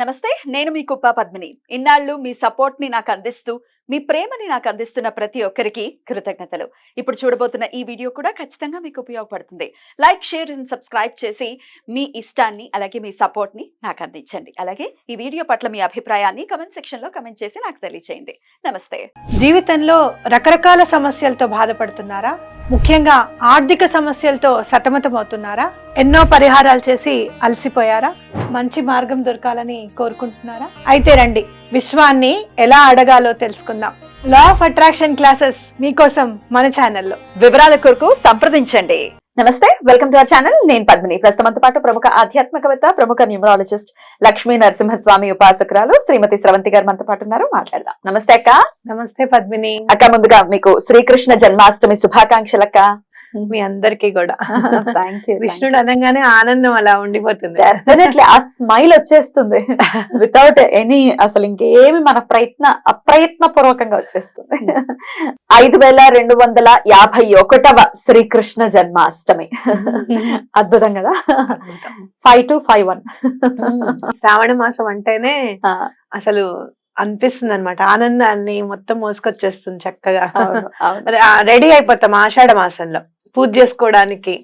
నమస్తే నేను మీ కుప్ప పద్మిని. ఇన్నాళ్ళు మీ సపోర్ట్ని నాకు అందిస్తూ మీ ప్రేమని నాకు అందిస్తున్న ప్రతి ఒక్కరికి కృతజ్ఞతలు. ఇప్పుడు చూడబోతున్న ఈ వీడియో కూడా ఖచ్చితంగా మీకు ఉపయోగపడుతుంది. లైక్ షేర్ అండ్ సబ్స్క్రైబ్ చేసి మీ ఇష్టాన్ని అలాగే మీ సపోర్ట్ని నాకు అందించండి. అలాగే ఈ వీడియో పట్ల మీ అభిప్రాయాన్ని కమెంట్ సెక్షన్లో కమెంట్ చేసి నాకు తెలియజేయండి నమస్తే. జీవితంలో రకరకాల సమస్యలతో బాధపడుతున్నారా? ముఖ్యంగా ఆర్థిక సమస్యలతో సతమతమవుతున్నారా? ఎన్నో పరిహారాలు చేసి అలసిపోయారా? మంచి మార్గం దొరకాలని కోరుకుంటున్నారా? అయితే రండి విశ్వాన్ని ఎలా అడగాలో తెలుసుకుందాం. లా ఆఫ్ అట్రాక్షన్ క్లాసెస్ మీకోసం మన ఛానల్లో వివరాల కొరకు సంప్రదించండి. నమస్తే వెల్కమ్ టు అవర్ ఛానల్ నేను పద్మిని. ప్రస్తుతంతో పాటు ప్రముఖ ఆధ్యాత్మికవేత్త ప్రముఖ న్యూమరాలజిస్ట్ లక్ష్మీ నరసింహస్వామి ఉపాసకురాలు శ్రీమతి స్రవంతి గారు మనతో పాటు ఉన్నారు. మాట్లాడదాం. నమస్తే అక్క. నమస్తే పద్మిని. అక్క ముందుగా మీకు శ్రీకృష్ణ జన్మాష్టమి శుభాకాంక్షలు అక్క మీ అందరికీ కూడా. థ్యాంక్ యూ కృష్ణుడు అనగానే ఆనందం అలా ఉండిపోతుంది. డెఫినెట్లీ ఆ స్మైల్ వచ్చేస్తుంది. వితౌట్ ఎనీ అసలు ఇంకేమి మన ప్రయత్న అప్రయత్న పూర్వకంగా వచ్చేస్తుంది. ఐదు వేల రెండు వందల యాభై ఒకటవ శ్రీకృష్ణ జన్మాష్టమి. అద్భుతం కదా? Five to five one Sravana మాసం అంటేనే అసలు అనిపిస్తుంది అనమాట ఆనందాన్ని మొత్తం మోసుకొచ్చేస్తుంది చక్కగా. రెడీ అయిపోతాం ఆషాఢ మాసంలో. పూజ చేసుకోవడానికి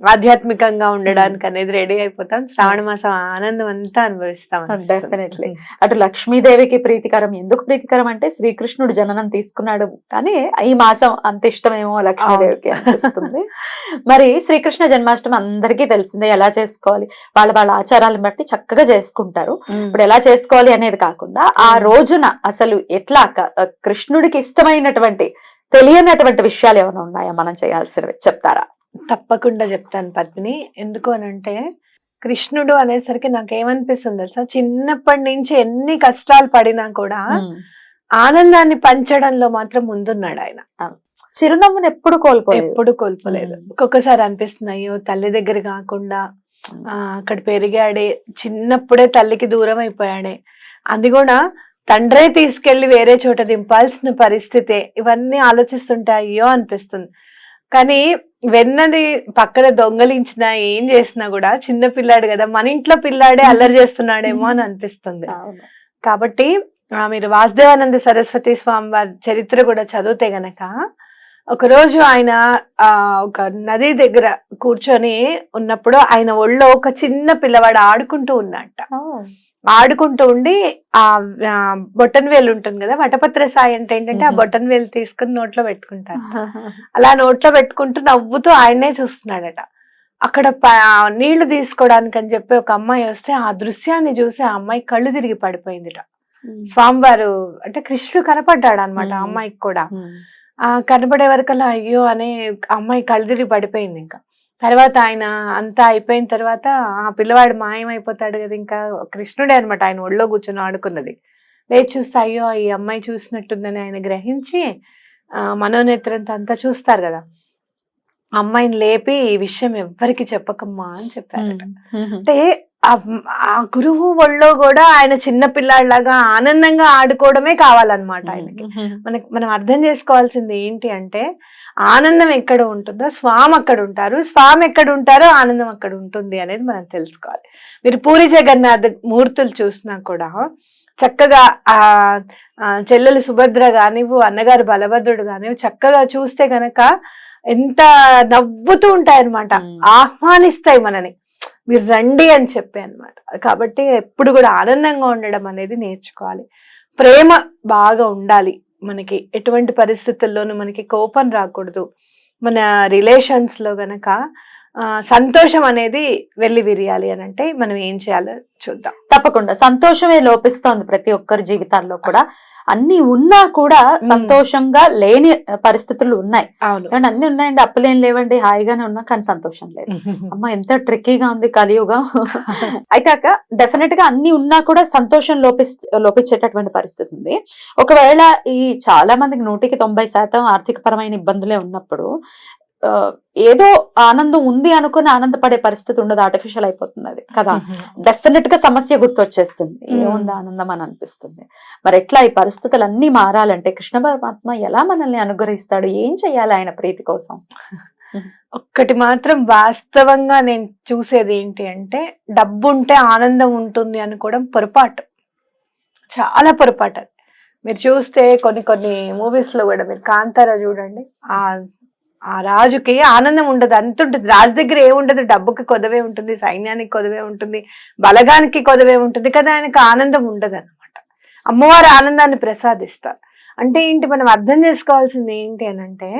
ఆధ్యాత్మికంగా ఉండడానికి అనేది రెడీ అయిపోతాం శ్రావణ మాసం ఆనందం అంతా అనుభవిస్తాం. Definitely. అటు లక్ష్మీదేవికి ప్రీతికరం ఎందుకు ప్రీతికరం అంటే శ్రీకృష్ణుడు జననం తీసుకున్నాడు కానీ ఈ మాసం అంత ఇష్టమేమో లక్ష్మీదేవికి అనిపిస్తుంది మరి శ్రీకృష్ణ జన్మాష్టమి అందరికీ తెలిసిందే ఎలా చేసుకోవాలి వాళ్ళ వాళ్ళ ఆచారాలను బట్టి చక్కగా చేసుకుంటారు ఇప్పుడు ఎలా చేసుకోవాలి అనేది కాకుండా ఆ. రోజున అసలు ఎట్లా కృష్ణుడికి ఇష్టమైనటువంటి తెలియనటువంటి విషయాలు ఏమైనా ఉన్నాయా? మనం చేయాల్సినవి. చెప్తారా? తప్పకుండా చెప్తాను పద్మిని. ఎందుకు అని అంటే కృష్ణుడు అనేసరికి నాకు ఏమనిపిస్తుంది తెలుసా? చిన్నప్పటి నుంచి ఎన్ని కష్టాలు పడినా కూడా ఆనందాన్ని పంచడంలో మాత్రం ముందున్నాడు ఆయన. చిరునవ్వును ఎప్పుడు కోల్పోలేదు. ఎప్పుడు కోల్పోలేదు. ఒక్కొక్కసారి అనిపిస్తుంది అయ్యో తల్లి దగ్గర కాకుండా ఆ అక్కడ పెరిగాడే చిన్నప్పుడే తల్లికి దూరం అయిపోయాడే. అది కూడా తండ్రే తీసుకెళ్ళి వేరే చోట దింపాల్సిన పరిస్థితే ఇవన్నీ ఆలోచిస్తుంటే అయ్యో అనిపిస్తుంది. కానీ వెన్నది పక్కన దొంగలించినా ఏం చేసినా కూడా చిన్న పిల్లాడు కదా మన ఇంట్లో పిల్లాడే అల్లరి చేస్తున్నాడేమో అని అనిపిస్తుంది. కాబట్టి ఆ, మీరు వాసుదేవానంద సరస్వతి స్వామి వారి చరిత్ర కూడా చదివితే గనక ఒకరోజు ఆయన ఆ ఒక నది దగ్గర కూర్చొని ఉన్నప్పుడు ఆయన ఒళ్ళో ఒక చిన్న పిల్లవాడు ఆడుకుంటూ ఉన్నట్ట ఆడుకుంటూ ఉండి ఆ బొటన్ వేలు ఉంటుంది కదా వటపత్ర సాయి అంటే ఏంటంటే ఆ. బొటన్ వేలు తీసుకుని నోట్లో పెట్టుకుంటారు. అలా నోట్లో పెట్టుకుంటూ నవ్వుతూ ఆయన్నే చూస్తున్నాడట. అక్కడ నీళ్ళు తీసుకోవడానికి అని చెప్పి ఒక అమ్మాయి వస్తే ఆ దృశ్యాన్ని చూసి ఆ అమ్మాయి కళ్ళు తిరిగి పడిపోయిందిట. స్వామివారు అంటే కృష్ణుడు కనపడ్డాడు అనమాట ఆ మ్మ్. అమ్మాయికి కూడా. ఆ కనపడే వరకల్లా అయ్యో అనే అమ్మాయి కళ్ళు తిరిగి పడిపోయింది ఇంకా. తర్వాత ఆయన అంతా అయిపోయిన తర్వాత ఆ పిల్లవాడు మాయమైపోతాడు కదా ఇంకా. కృష్ణుడే అనమాట ఆయన ఒళ్ళో కూర్చొని ఆడుకున్నది. లేచి చూస్తే అయ్యో ఈ అమ్మాయి చూసినట్టుందని ఆయన గ్రహించి మనోనేత్రంతో అంతా చూస్తారు కదా. అమ్మాయిని లేపి ఈ విషయం ఎవ్వరికి చెప్పకమ్మా అని చెప్పారట. అంటే ఆ గురువు ఒళ్ళో కూడా ఆయన చిన్న పిల్లాడిలాగా ఆనందంగా ఆడుకోవడమే కావాలన్నమాట ఆయనకి. మనకి మనం అర్థం చేసుకోవాల్సింది ఏంటి అంటే ఆనందం ఎక్కడ ఉంటుందో స్వామి అక్కడ ఉంటారు. స్వామి ఎక్కడ ఉంటారో ఆనందం అక్కడ ఉంటుంది అనేది మనం తెలుసుకోవాలి. మీరు పూరి జగన్నాథ్ మూర్తులు చూసినా కూడా చక్కగా ఆ ఆ, చెల్లెలు సుభద్ర కానివ్వు అన్నగారు బలభద్రుడు కానివ్వు చక్కగా చూస్తే గనక ఎంత నవ్వుతూ ఉంటాయి అనమాట. ఆహ్వానిస్తాయి మనని మీరు రండి అని చెప్పి అన్నమాట. కాబట్టి ఎప్పుడు కూడా ఆనందంగా ఉండడం అనేది నేర్చుకోవాలి. ప్రేమ బాగా ఉండాలి మనకి. ఎటువంటి పరిస్థితుల్లోనూ మనకి కోపం రాకూడదు. మన రిలేషన్స్లో గనక సంతోషం అనేది వెళ్ళి విరియాలి అని అంటే మనం ఏం చేయాలో చూద్దాం. తప్పకుండా. సంతోషమే లోపిస్తోంది ప్రతి ఒక్కరి జీవితాల్లో కూడా. అన్ని ఉన్నా కూడా సంతోషంగా లేని పరిస్థితులు ఉన్నాయి. అవును. అన్ని ఉన్నాయండి. అప్పులేం లేవండి. హాయిగానే ఉన్నా కానీ సంతోషం లేదు. అమ్మ ఎంత ట్రిక్కీగా ఉంది కలియుగం. అయితే అక్క డెఫినెట్గా అన్ని ఉన్నా కూడా సంతోషం లోపిస్ లోపించేటటువంటి పరిస్థితి ఉంది. ఒకవేళ ఈ చాలా మందికి నూటికి తొంభై శాతం ఆర్థిక పరమైన ఇబ్బందులే ఉన్నప్పుడు ఏదో ఆనందం ఉంది అనుకుని ఆనందపడే పరిస్థితి ఉండదు ఆర్టిఫిషియల్ అయిపోతుంది అది కదా? డెఫినెట్గా సమస్య గుర్తొచ్చేస్తుంది. ఏముంది ఆనందం అని అనిపిస్తుంది. మరి ఎట్లా ఈ పరిస్థితులు అన్ని మారాలంటే కృష్ణ పరమాత్మ ఎలా మనల్ని అనుగ్రహిస్తాడు? ఏం చెయ్యాలి ఆయన ప్రీతి కోసం. ఒక్కటి మాత్రం వాస్తవంగా నేను చూసేది ఏంటి అంటే డబ్బు ఉంటే ఆనందం ఉంటుంది అనుకోవడం పొరపాటు. చాలా పొరపాటు అది. మీరు చూస్తే కొన్ని కొన్ని మూవీస్లో కూడా మీరు కాంతారా చూడండి ఆ ఆ రాజుకి ఆనందం ఉండదు. అంత ఉంటుంది రాజు దగ్గర ఏముండదు? డబ్బుకి కొదవే ఉంటుంది సైన్యానికి కొదవే ఉంటుంది బలగానికి కొదవే ఉంటుంది కదా? ఆయనకు ఆనందం ఉండదు అనమాట అమ్మవారు ఆనందాన్ని ప్రసాదిస్తారు. అంటే ఏంటి? మనం అర్థం చేసుకోవాల్సింది ఏంటి అని అంటే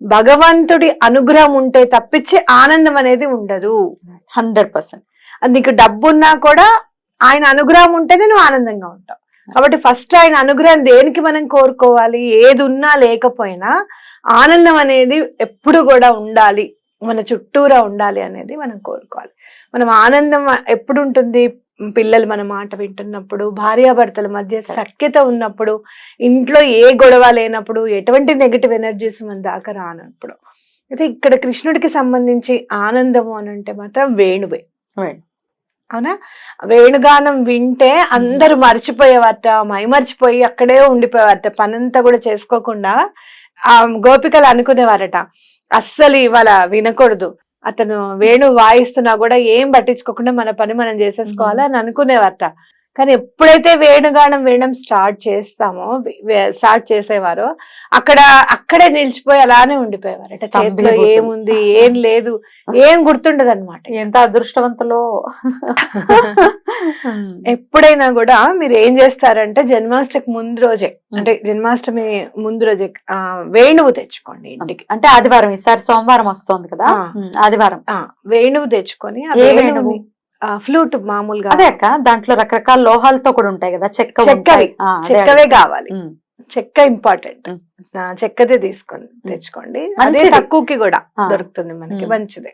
భగవంతుడి అనుగ్రహం ఉంటే తప్పించి ఆనందం అనేది ఉండదు. Hundred percent. అది నీకు డబ్బు ఉన్నా కూడా ఆయన అనుగ్రహం ఉంటేనే నువ్వు ఆనందంగా ఉంటావు. కాబట్టి ఫస్ట్ ఆయన అనుగ్రహం దేనికి మనం కోరుకోవాలి? ఏది ఉన్నా లేకపోయినా ఆనందం అనేది ఎప్పుడు కూడా ఉండాలి. మన చుట్టూరా ఉండాలి అనేది మనం కోరుకోవాలి. మనం ఆనందం ఎప్పుడు ఉంటుంది? పిల్లలు మన మాట వింటున్నప్పుడు భార్యాభర్తల మధ్య సఖ్యత ఉన్నప్పుడు ఇంట్లో ఏ గొడవ లేనప్పుడు ఎటువంటి నెగిటివ్ ఎనర్జీస్ మన దాకా రానప్పుడు. అయితే ఇక్కడ కృష్ణుడికి సంబంధించి ఆనందము అని అంటే మాత్రం వేణువే. అవునా? వేణుగానం వింటే అందరూ మర్చిపోయేవారట మైమర్చిపోయి అక్కడే ఉండిపోయేవారట పనంతా కూడా చేసుకోకుండా ఆ గోపికలు అనుకునేవారట. అస్సలు ఇవాళ వినకూడదు. అతను వేణు వాయిస్తున్నా కూడా ఏం పట్టించుకోకుండా మన పని మనం చేసేసుకోవాలి అని అనుకునేవారట. కానీ ఎప్పుడైతే వేణుగానం వినడం స్టార్ట్ చేస్తామో స్టార్ట్ చేసేవారో అక్కడ అక్కడే నిలిచిపోయి అలానే చేతిలో స్తంభించిపోతుంది. ఏముంది ఏం లేదు ఏం గుర్తుండదు అనమాట ఎంత అదృష్టవంతులో. ఎప్పుడైనా కూడా మీరు ఏం చేస్తారంటే జన్మాష్టమి ముందు రోజే అంటే జన్మాష్టమి ముందు రోజే వేణువు తెచ్చుకోండి ఇంటికి. అంటే ఆదివారం ఈసారి సోమవారం వస్తోంది కదా? ఆదివారం. ఆ వేణువు తెచ్చుకొని వేణువు? ఫ్లూట్ మామూలుగా అదే అక్క దాంట్లో రకరకాల లోహాలతో కూడా ఉంటాయి కదా చెక్క చెక్కవి. కావాలి. చెక్క ఇంపార్టెంట్. చెక్కదే తీసుకొని తెచ్చుకోండి. అదే. తక్కువకి కూడా. దొరుకుతుంది మనకి. మంచిదే.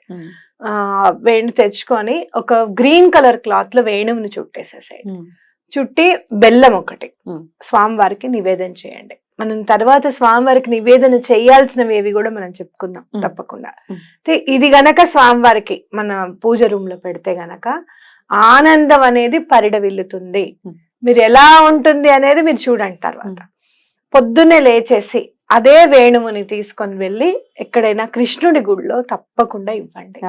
వేణు తెచ్చుకొని ఒక గ్రీన్ కలర్ క్లాత్లో వేణువుని చుట్టేసేసేయండి. ఉమ్, చుట్టి బెల్లం ఒకటి. స్వామివారికి నివేదన చేయండి. మనం తర్వాత స్వామివారికి నివేదన చేయాల్సినవి ఏవి కూడా మనం చెప్పుకుందాం. తప్పకుండా. అయితే ఇది గనక స్వామివారికి మన పూజ రూమ్లో పెడితే గనక ఆనందం అనేది పరిడవిల్లుతుంది. మీరు ఎలా ఉంటుంది అనేది మీరు చూడండి తర్వాత పొద్దున్నే లేచేసి అదే వేణువుని తీసుకొని వెళ్ళి ఎక్కడైనా కృష్ణుడి గుడిలో తప్పకుండా ఇవ్వండి.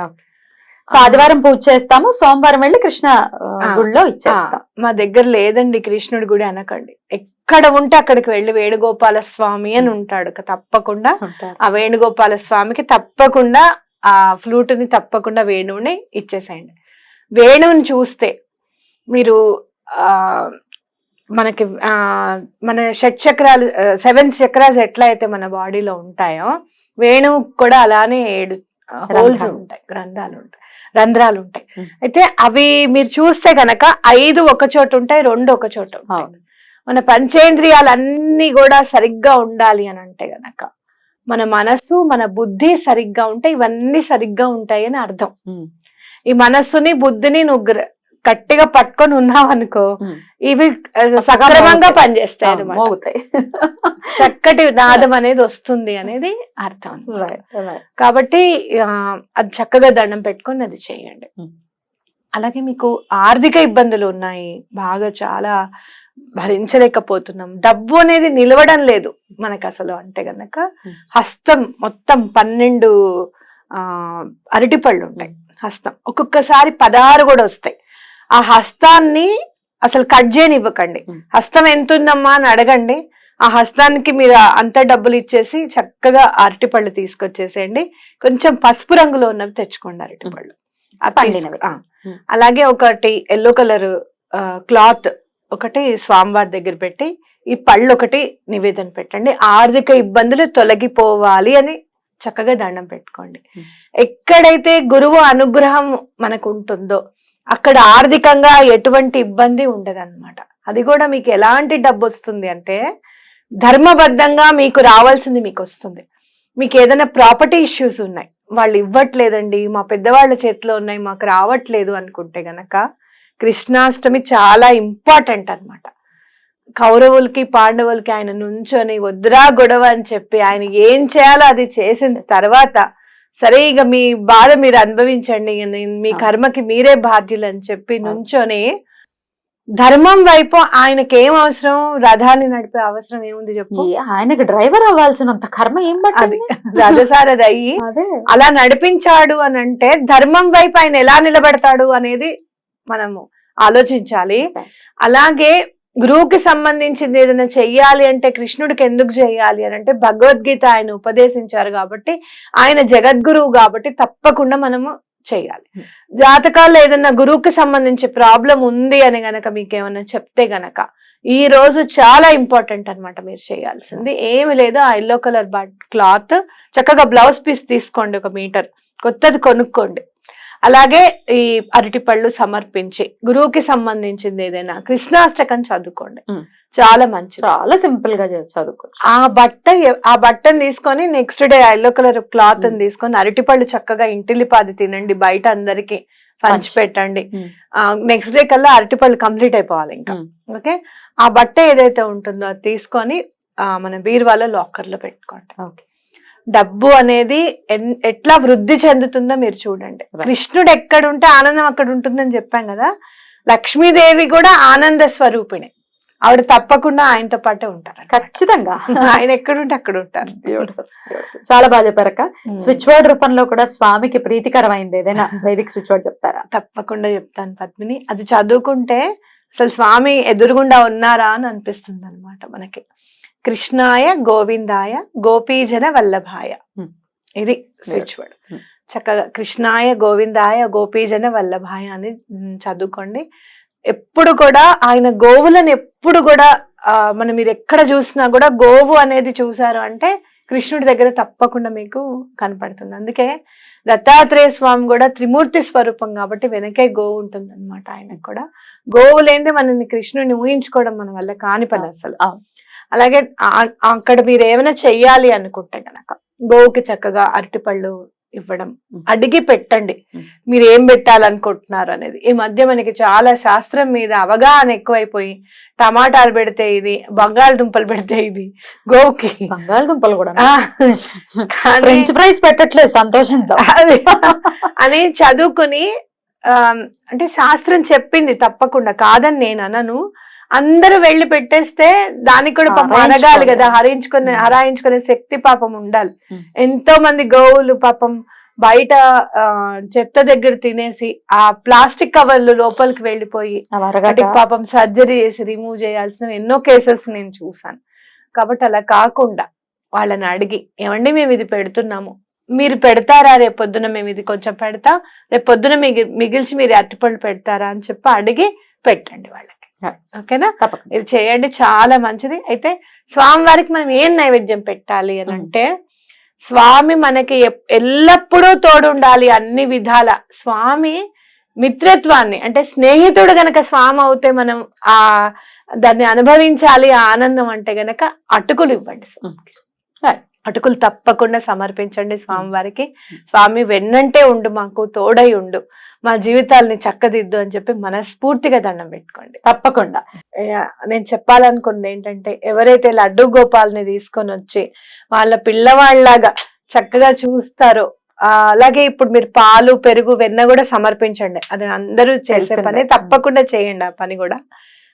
సో ఆదివారం పూజ చేస్తాము సోమవారం వెళ్ళి కృష్ణ. గుడిలో ఇచ్చేస్తాం. మా దగ్గర లేదండి కృష్ణుడి గుడి అనకండి. ఎక్కడ ఉంటే అక్కడికి వెళ్ళి వేణుగోపాల స్వామి అని ఉంటాడు తప్పకుండా. ఆ వేణుగోపాల స్వామికి తప్పకుండా ఆ ఫ్లూట్ని తప్పకుండా వేణువుని ఇచ్చేసేయండి. వేణువుని చూస్తే మీరు ఆ మనకి ఆ మన షట్ చక్రాలు సెవెన్ చక్రాస్ ఎట్లా అయితే మన బాడీలో ఉంటాయో వేణువు కూడా అలానే ఏడు హోల్స్. ఉంటాయి రంధ్రాలు ఉంటాయి రంధ్రాలు ఉంటాయి. అయితే అవి మీరు చూస్తే గనక ఐదు ఒక చోట ఉంటాయి రెండు ఒక చోట ఉంటాయి అవును. మన పంచేంద్రియాలన్నీ కూడా సరిగ్గా ఉండాలి అని అంటే గనక మన మనసు మన బుద్ధి సరిగ్గా ఉంటే ఇవన్నీ సరిగ్గా ఉంటాయి అని అర్థం ఈ మనస్సుని బుద్ధిని నువ్వు గట్టిగా పట్టుకొని ఉన్నావు అనుకో. ఇవి సక్రమంగా. పనిచేస్తాయి మోగుతాయి చక్కటి నాదం అనేది వస్తుంది అనేది అర్థం. కాబట్టి అది చక్కగా దండం పెట్టుకొని అది చేయండి. అలాగే మీకు ఆర్థిక ఇబ్బందులు ఉన్నాయి బాగా చాలా భరించలేకపోతున్నాం డబ్బు అనేది నిలవడం లేదు మనకు అసలు అంటే గనక. హస్తం మొత్తం పన్నెండు ఆ అరటిపళ్ళు ఉంటాయి హస్తం ఒక్కొక్కసారి పదహారు కూడా వస్తాయి ఆ హస్తాన్ని అసలు కట్ చేయనివ్వకండి. హస్తం ఎంత ఉందమ్మా అని అడగండి. ఆ హస్తానికి మీరు అంత డబ్బులు ఇచ్చేసి చక్కగా అరటిపళ్ళు తీసుకొచ్చేసేయండి. కొంచెం పసుపు రంగులో ఉన్నవి తెచ్చుకోండి అరటిపళ్ళు. అలాగే ఒకటి ఎల్లో కలర్ క్లాత్ ఒకటి స్వామివారి దగ్గర పెట్టి ఈ పళ్ళు ఒకటి నివేదన పెట్టండి. ఆర్థిక ఇబ్బందులు తొలగిపోవాలి అని చక్కగా దండం పెట్టుకోండి. ఎక్కడైతే గురువు అనుగ్రహం మనకు ఉంటుందో అక్కడ ఆర్థికంగా ఎటువంటి ఇబ్బంది ఉండదన్నమాట. అది కూడా మీకు ఎలాంటి డబ్బు వస్తుంది అంటే ధర్మబద్ధంగా మీకు రావాల్సింది మీకు వస్తుంది. మీకు ఏదైనా ప్రాపర్టీ ఇష్యూస్ ఉన్నాయి వాళ్ళు ఇవ్వట్లేదండి మా పెద్దవాళ్ళ చేతిలో ఉన్నాయి మాకు రావట్లేదు అనుకుంటే గనక కృష్ణాష్టమి చాలా ఇంపార్టెంట్ అన్నమాట. కౌరవులకి పాండవులకి ఆయన నుంచొని వద్దురా గొడవ అని చెప్పి ఆయన ఏం చేయాలో అది చేసిన తర్వాత సరే ఇక మీ బాధ మీరు అనుభవించండి. మీ. కర్మకి మీరే బాధ్యులు అని చెప్పి. నుంచొని ధర్మం వైపు ఆయనకి ఏం అవసరం? రథాన్ని నడిపే అవసరం ఏముంది చెప్పు? ఆయనకి డ్రైవర్ అవ్వాల్సినంత కర్మ ఏం అది పట్టింది? రథసారథి అయ్యి అలా నడిపించాడు అని అంటే ధర్మం వైపు ఆయన ఎలా నిలబెడతాడు అనేది మనము ఆలోచించాలి. అలాగే గురువుకి సంబంధించింది ఏదైనా చెయ్యాలి అంటే కృష్ణుడికి ఎందుకు చెయ్యాలి అని అంటే భగవద్గీత ఆయన ఉపదేశించారు కాబట్టి ఆయన జగద్గురువు కాబట్టి తప్పకుండా మనము చెయ్యాలి. Hmm. జాతకాల్లో ఏదైనా గురువుకి సంబంధించి ప్రాబ్లం ఉంది అని గనక మీకు ఏమైనా చెప్తే గనక ఈ రోజు చాలా ఇంపార్టెంట్ అన్నమాట మీరు చేయాల్సింది ఏమి లేదు ఆ ఎల్లో కలర్ క్లాత్ చక్కగా బ్లౌజ్ పీస్ తీసుకోండి ఒక మీటర్. కొత్తది కొనుక్కోండి. అలాగే ఈ అరటిపళ్ళు సమర్పించి గురువుకి సంబంధించింది ఏదైనా కృష్ణాష్టకం చదువుకోండి. చాలా మంచిది చాలా సింపుల్గా చే- చదువుకోవచ్చు ఆ బట్ట ఆ బట్టను తీసుకొని next day yellow colour cloth. తీసుకొని అరటిపళ్ళు చక్కగా ఇంటిల్లిపాది తినండి బయట అందరికి పంచి పంచి. పెట్టండి ఉమ్. నెక్స్ట్ డే కల్లా అరటిపళ్ళు కంప్లీట్ అయిపోవాలి ఇంకా. ఓకే ఆ బట్ట ఏదైతే ఉంటుందో అది తీసుకొని మన బీరువాలో లాకర్లో పెట్టుకోండి ఓకే డబ్బు అనేది ఎట్లా వృద్ధి చెందుతుందో మీరు చూడండి. కృష్ణుడు ఎక్కడ ఉంటే ఆనందం అక్కడ ఉంటుందని చెప్పాం కదా లక్ష్మీదేవి కూడా ఆనంద స్వరూపిణి. ఆవిడ తప్పకుండా ఆయనతో పాటే ఉంటారు ఖచ్చితంగా. ఆయన ఎక్కడుంటే అక్కడ ఉంటారు. చాలా బాగా చెప్పారక్క. స్విచ్ వర్డ్ రూపంలో కూడా స్వామికి ప్రీతికరమైంది ఏదైనా వేదిక స్విచ్ వర్డ్ చెప్తారా? తప్పకుండా చెప్తాను పద్మిని. అది చదువుకుంటే అసలు స్వామి ఎదురుగుండా ఉన్నారా అని అనిపిస్తుంది అనమాట మనకి. కృష్ణాయ గోవిందాయ గోపీజన వల్లభాయ. ఇది స్విచ్ వర్డ్. చక్కగా కృష్ణాయ గోవిందాయ గోపీజన వల్లభాయ అని చదువుకోండి. ఎప్పుడు కూడా ఆయన గోవులను ఎప్పుడు కూడా ఆ, మనం మీరు ఎక్కడ చూసినా కూడా గోవు అనేది చూసారు అంటే కృష్ణుడి దగ్గర తప్పకుండా మీకు కనపడుతుంది. అందుకే దత్తాత్రేయ స్వామి కూడా త్రిమూర్తి స్వరూపం కాబట్టి వెనకే గోవు ఉంటుంది అనమాట ఆయనకు కూడా. గోవు లేనిదే మనల్ని కృష్ణుని ఊహించుకోవడం మన వల్ల కాని పని అసలు. అలాగే అక్కడ మీరు ఏమైనా చెయ్యాలి అనుకుంటే గనక గోవుకి చక్కగా అరటిపళ్ళు ఇవ్వడం. అడిగి పెట్టండి. మీరు ఏం పెట్టాలనుకుంటున్నారు అనేది. ఈ మధ్య మనకి చాలా శాస్త్రం మీద అవగాహన ఎక్కువైపోయి టమాటాలు పెడితే ఇది బంగాళదుంపలు పెడితే ఇది గోవుకి బంగాళదుంపలు కూడా ఫ్రెంచ్ ఫ్రైస్ పెట్టట్లేదు సంతోషంతో. అని చదువుకుని అంటే శాస్త్రం చెప్పింది తప్పకుండా. కాదని నేను అనను. అందరూ వెళ్ళి పెట్టేస్తే దానికి కూడా పాపం. అరగాలి కదా హరించుకునే. హరాయించుకునే శక్తి పాపం ఉండాలి. ఎంతో మంది గోవులు పాపం బయట చెత్త దగ్గర తినేసి ఆ ప్లాస్టిక్ కవర్లు లోపలికి వెళ్ళిపోయి పాపం సర్జరీ చేసి రిమూవ్ చేయాల్సిన ఎన్నో కేసెస్ నేను చూసాను కాబట్టి అలా కాకుండా వాళ్ళని అడిగి ఏమండి మేము ఇది పెడుతున్నాము మీరు పెడతారా రేపు పొద్దున మేము ఇది కొంచెం పెడతా రేపు పొద్దున మిగి మిగిల్చి మీరు అరటిపళ్ళు పెడతారా అని చెప్పి అడిగి పెట్టండి వాళ్ళకి. ఓకేనా? ఇది చేయండి చాలా మంచిది. అయితే స్వామివారికి మనం ఏం నైవేద్యం పెట్టాలి అని. అంటే స్వామి మనకి ఎల్లప్పుడూ తోడుండాలి అన్ని విధాల. స్వామి మిత్రత్వాన్ని అంటే స్నేహితుడు గనక స్వామి అవుతే మనం ఆ దాన్ని అనుభవించాలి ఆనందం అంటే గనక అటుకులు ఇవ్వండి స్వామికి. అటుకులు తప్పకుండా సమర్పించండి స్వామివారికి. స్వామి వెన్నంటే ఉండు మాకు తోడై ఉండు. మా జీవితాల్ని చక్కదిద్దు అని చెప్పి మనస్ఫూర్తిగా దండం పెట్టుకోండి. తప్పకుండా. నేను చెప్పాలనుకుంది ఏంటంటే ఎవరైతే లడ్డు గోపాల్ని తీసుకొని వచ్చి వాళ్ళ పిల్లవాళ్ళలాగా చక్కగా చూస్తారో అలాగే ఇప్పుడు మీరు పాలు పెరుగు వెన్న కూడా సమర్పించండి. అది అందరూ చేసే. పని. తప్పకుండా చేయండి ఆ పని కూడా.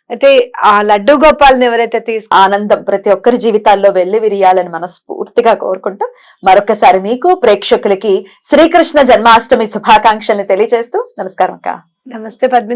అయితే ఆ లడ్డు గోపాల్ని ఎవరైతే తీసుకు ఆనందం ప్రతి ఒక్కరి జీవితాల్లో వెళ్ళి విరియాలని మనస్ఫూర్తిగా కోరుకుంటూ మరొకసారి మీకు ప్రేక్షకులకి శ్రీకృష్ణ జన్మాష్టమి శుభాకాంక్షల్ని తెలియజేస్తూ నమస్కారం అక్క. నమస్తే పద్మిని.